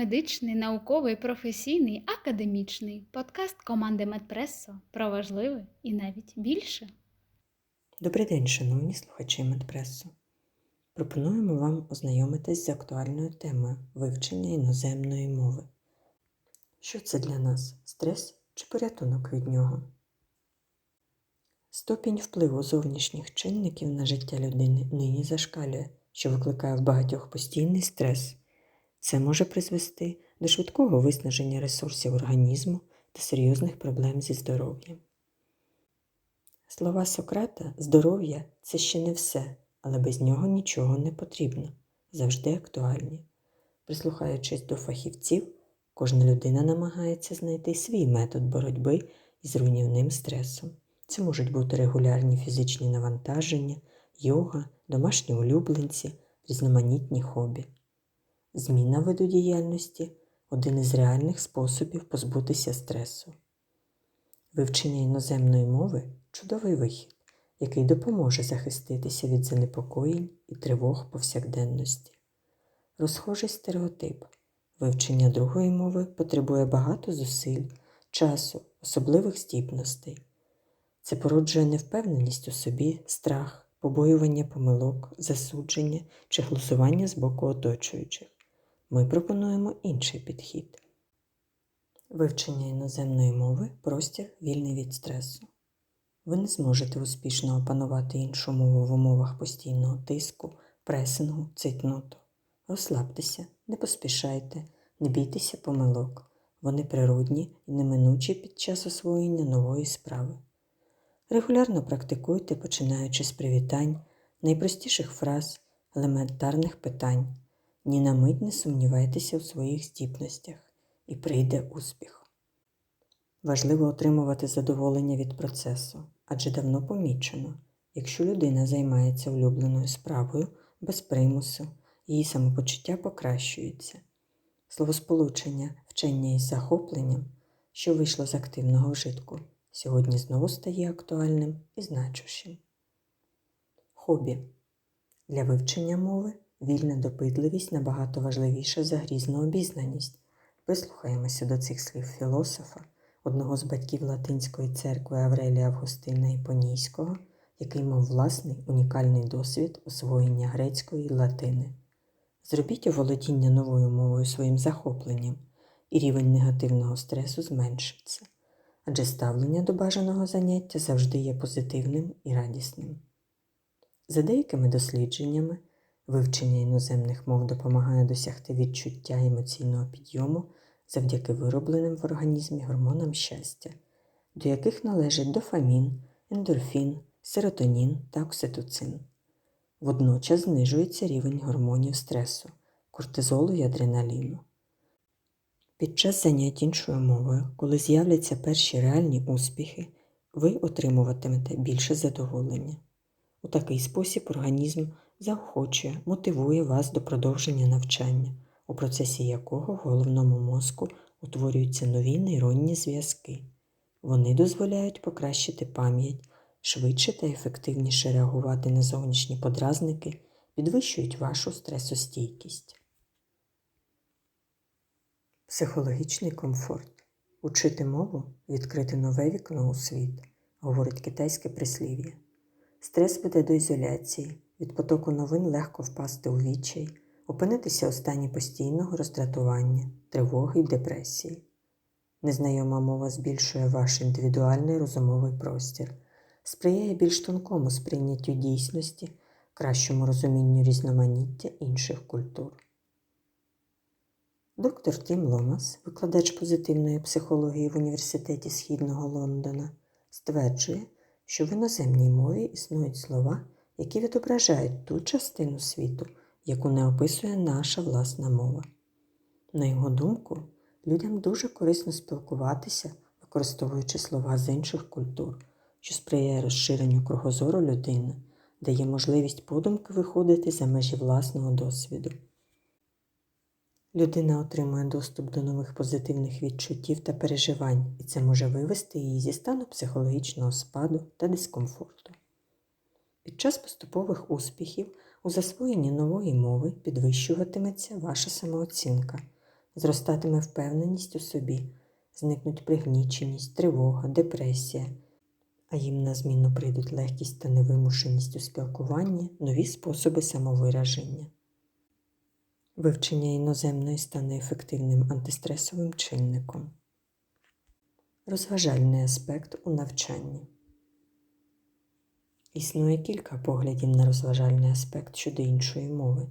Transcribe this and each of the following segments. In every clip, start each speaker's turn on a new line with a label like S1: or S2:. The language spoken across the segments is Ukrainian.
S1: медичний, науковий, професійний, академічний подкаст команди Медпресо про важливе і навіть більше.
S2: Добрий день, шановні слухачі Медпресу. Пропонуємо вам ознайомитись з актуальною темою вивчення іноземної мови. Що це для нас? Стрес чи порятунок від нього? Ступінь впливу зовнішніх чинників на життя людини нині зашкалює, що викликає в багатьох постійний стрес. Це може призвести до швидкого виснаження ресурсів організму та серйозних проблем зі здоров'ям. Слова Сократа здоров'я це ще не все, але без нього нічого не потрібно, завжди актуальні. Прислухаючись до фахівців, кожна людина намагається знайти свій метод боротьби із руйнівним стресом. Це можуть бути регулярні фізичні навантаження, йога, домашні улюбленці, різноманітні хобі. Зміна виду діяльності один із реальних способів позбутися стресу. Вивчення іноземної мови чудовий вихід, який допоможе захиститися від занепокоєнь і тривог повсякденності. Розхожий стереотип. Вивчення другої мови потребує багато зусиль, часу, особливих здібностей. Це породжує невпевненість у собі, страх, побоювання помилок, засудження чи глузування з боку оточуючих. Ми пропонуємо інший підхід. Вивчення іноземної мови простір вільний від стресу. Ви не зможете успішно опанувати іншу мову в умовах постійного тиску, пресингу, цитноту. Розслабтеся, не поспішайте, не бійтеся помилок. Вони природні і неминучі під час освоєння нової справи. Регулярно практикуйте, починаючи з привітань, найпростіших фраз, елементарних питань. Ні на мить не сумнівайтеся у своїх здібностях і прийде успіх. Важливо отримувати задоволення від процесу, адже давно помічено, якщо людина займається улюбленою справою без примусу, її самопочуття покращується. Словосполучення вчення із захопленням, що вийшло з активного вжитку, сьогодні знову стає актуальним і значущим. Хобі для вивчення мови вільна допитливість набагато важливіша за грізну обізнаність. Прислухаємося до цих слів філософа, одного з батьків Латинської церкви Аврелія Августина Іпонійського, який мав власний унікальний досвід освоєння грецької латини. Зробіть оволодіння новою мовою своїм захопленням, і рівень негативного стресу зменшиться, адже ставлення до бажаного заняття завжди є позитивним і радісним. За деякими дослідженнями, вивчення іноземних мов допомагає досягти відчуття емоційного підйому завдяки виробленим в організмі гормонам щастя, до яких належать дофамін, ендорфін, серотонін та окситоцин. Водночас знижується рівень гормонів стресу, кортизолу і адреналіну. Під час занять іншою мовою, коли з'являться перші реальні успіхи, ви отримуватимете більше задоволення. У такий спосіб організм заохочує, мотивує вас до продовження навчання, у процесі якого в головному мозку утворюються нові нейронні зв'язки. Вони дозволяють покращити пам'ять, швидше та ефективніше реагувати на зовнішні подразники, підвищують вашу стресостійкість. Психологічний комфорт. Учити мову відкрити нове вікно у світ, говорить китайське прислів'я. Стрес веде до ізоляції, від потоку новин легко впасти у відчай, опинитися у стані постійного роздратування, тривоги й депресії. Незнайома мова збільшує ваш індивідуальний розумовий простір, сприяє більш тонкому сприйняттю дійсності, кращому розумінню різноманіття інших культур. Доктор Тім Ломас, викладач позитивної психології в Університеті Східного Лондона, стверджує, що в іноземній мові існують слова, які відображають ту частину світу, яку не описує наша власна мова. На його думку, людям дуже корисно спілкуватися, використовуючи слова з інших культур, що сприяє розширенню кругозору людини, дає можливість подумки виходити за межі власного досвіду. Людина отримує доступ до нових позитивних відчуттів та переживань, і це може вивести її зі стану психологічного спаду та дискомфорту. Під час поступових успіхів у засвоєнні нової мови підвищуватиметься ваша самооцінка, Зростатиме впевненість у собі, зникнуть пригніченість, тривога, депресія, а їм на зміну прийдуть легкість та невимушеність у спілкуванні, нові способи самовираження. Вивчення іноземної стане ефективним антистресовим чинником. Розважальний аспект у навчанні. Існує кілька поглядів на розважальний аспект щодо іншої мови.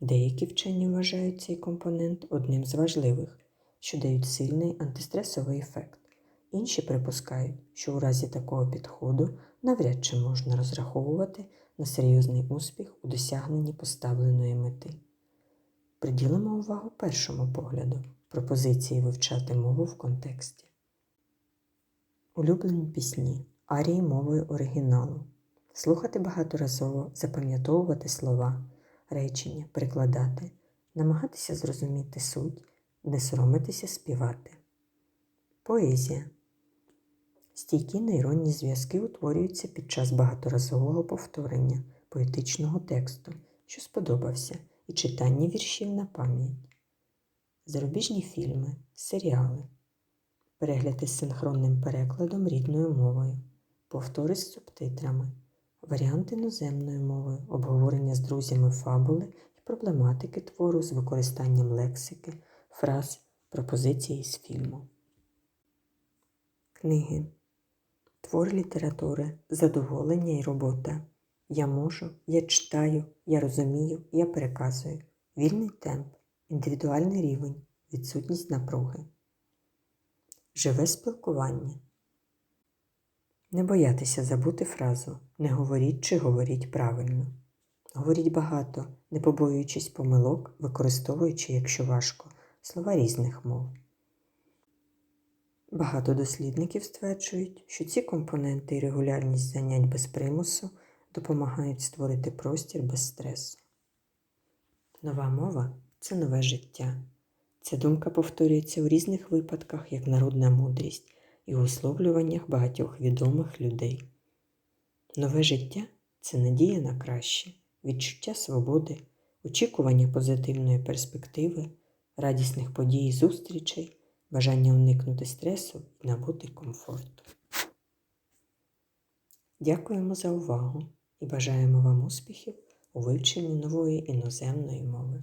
S2: Деякі вчені вважають цей компонент одним з важливих, що дають сильний антистресовий ефект. Інші припускають, що у разі такого підходу навряд чи можна розраховувати на серйозний успіх у досягненні поставленої мети. Приділимо увагу першому погляду пропозиції вивчати мову в контексті. Улюблені пісні, арії мовою оригіналу, слухати багаторазово, запам'ятовувати слова, речення, перекладати, намагатися зрозуміти суть, не соромитися співати. Поезія. Стійкі нейронні зв'язки утворюються під час багаторазового повторення поетичного тексту, що сподобався, і читання віршів на пам'ять. Зарубіжні фільми, серіали, перегляд із синхронним перекладом рідною мовою, повтори з субтитрами, варіант іноземною мовою, обговорення з друзями фабули і проблематики твору з використанням лексики, фраз, пропозицій з фільму. Книги. Твор літератури, задоволення і робота. Я можу, я читаю, я розумію, я переказую. Вільний темп, індивідуальний рівень, відсутність напруги. Живе спілкування. Не боятися забути фразу Не говоріть чи говоріть правильно. Говоріть багато, не побоюючись помилок, використовуючи, якщо важко, слова різних мов. Багато дослідників стверджують, що ці компоненти і регулярність занять без примусу допомагають створити простір без стресу. Нова мова це нове життя. Ця думка повторюється у різних випадках як народна мудрість і висловлюваннях багатьох відомих людей. Нове життя це надія на краще, відчуття свободи, очікування позитивної перспективи, радісних подій і зустрічей, бажання уникнути стресу і набути комфорту. Дякуємо за увагу і бажаємо вам успіхів у вивченні нової іноземної мови.